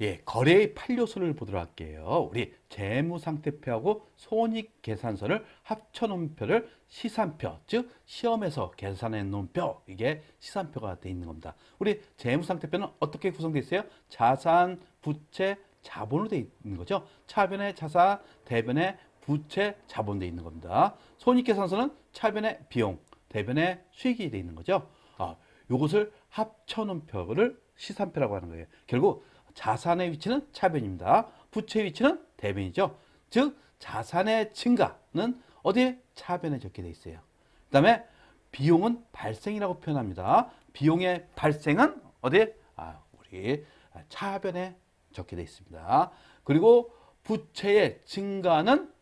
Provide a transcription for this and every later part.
예, 거래의 8요소를 보도록 할게요. 우리 재무상태표하고 손익계산서를 합쳐놓은 표를 시산표, 즉 시험에서 계산해 놓은 표, 이게 시산표가 돼 있는 겁니다. 우리 재무상태표는 어떻게 구성되어 있어요? 자산, 부채, 자본으로 되어 있는 거죠. 차변의 자산, 대변의 부채, 자본 되어 있는 겁니다. 손익계산서는 차변의 비용, 대변의 수익이 되어 있는 거죠. 아, 요것을 합쳐놓은 표를 시산표라고 하는 거예요. 결국 자산의 위치는 차변입니다. 부채의 위치는 대변이죠. 즉 자산의 증가는 어디에 차변에 적게 돼 있어요. 그 다음에 비용은 발생이라고 표현합니다. 비용의 발생은 어디에? 아, 우리 차변에 적게 돼 있습니다. 그리고 부채의 증가는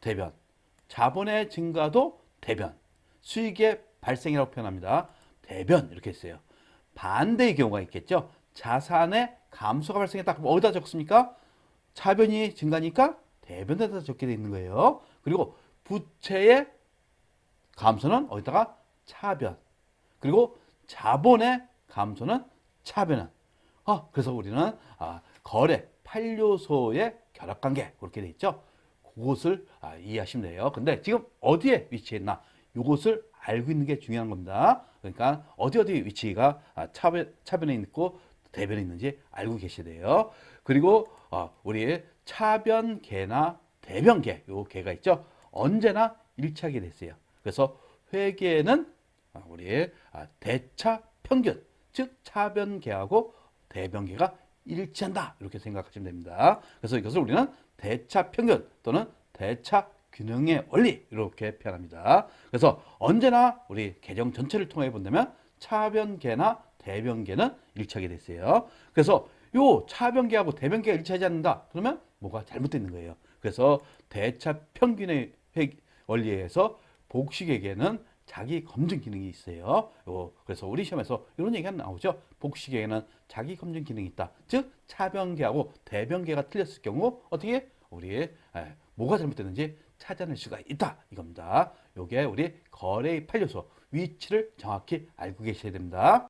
대변, 자본의 증가도 대변, 수익의 발생이라고 표현합니다. 대변 이렇게 했어요. 반대의 경우가 있겠죠. 자산의 감소가 발생했다. 그럼 어디다 적습니까? 차변이 증가니까 대변에다 적게 돼 있는 거예요. 그리고 부채의 감소는 어디다가 차변. 그리고 자본의 감소는 차변은. 아, 그래서 우리는 아, 거래 8요소의 결합관계 그렇게 돼 있죠. 그것을 아, 이해하시면 돼요. 근데 지금 어디에 위치했나? 이것을 알고 있는 게 중요한 겁니다. 그러니까 어디 어디 위치가 아, 차변, 차변에 있고 대변에 있는지 알고 계셔야 돼요. 그리고 어, 우리 차변계나 대변계 요 계가 있죠. 언제나 일치하게 됐어요. 그래서 회계는 아, 우리 아, 대차 평균 즉 차변계하고 대변계가 일치한다 이렇게 생각하시면 됩니다. 그래서 이것을 우리는 대차 평균 또는 대차 균형의 원리 이렇게 표현합니다. 그래서 언제나 우리 계정 전체를 통해 본다면 차변계나 대변계는 일치하게 됐어요. 그래서 요 차변계하고 대변계가 일치하지 않는다. 그러면 뭐가 잘못되어 있는 거예요. 그래서 대차 평균의 회- 원리에 의해서 복식에게는 자기 검증 기능이 있어요. 요, 그래서 우리 시험에서 이런 얘기가 나오죠. 복식에게는 자기 검증 기능이 있다. 즉 차변계하고 대변계가 틀렸을 경우 어떻게 우리 에, 뭐가 잘못됐는지 찾아낼 수가 있다 이겁니다. 요게 우리 거래의 8요소 위치를 정확히 알고 계셔야 됩니다.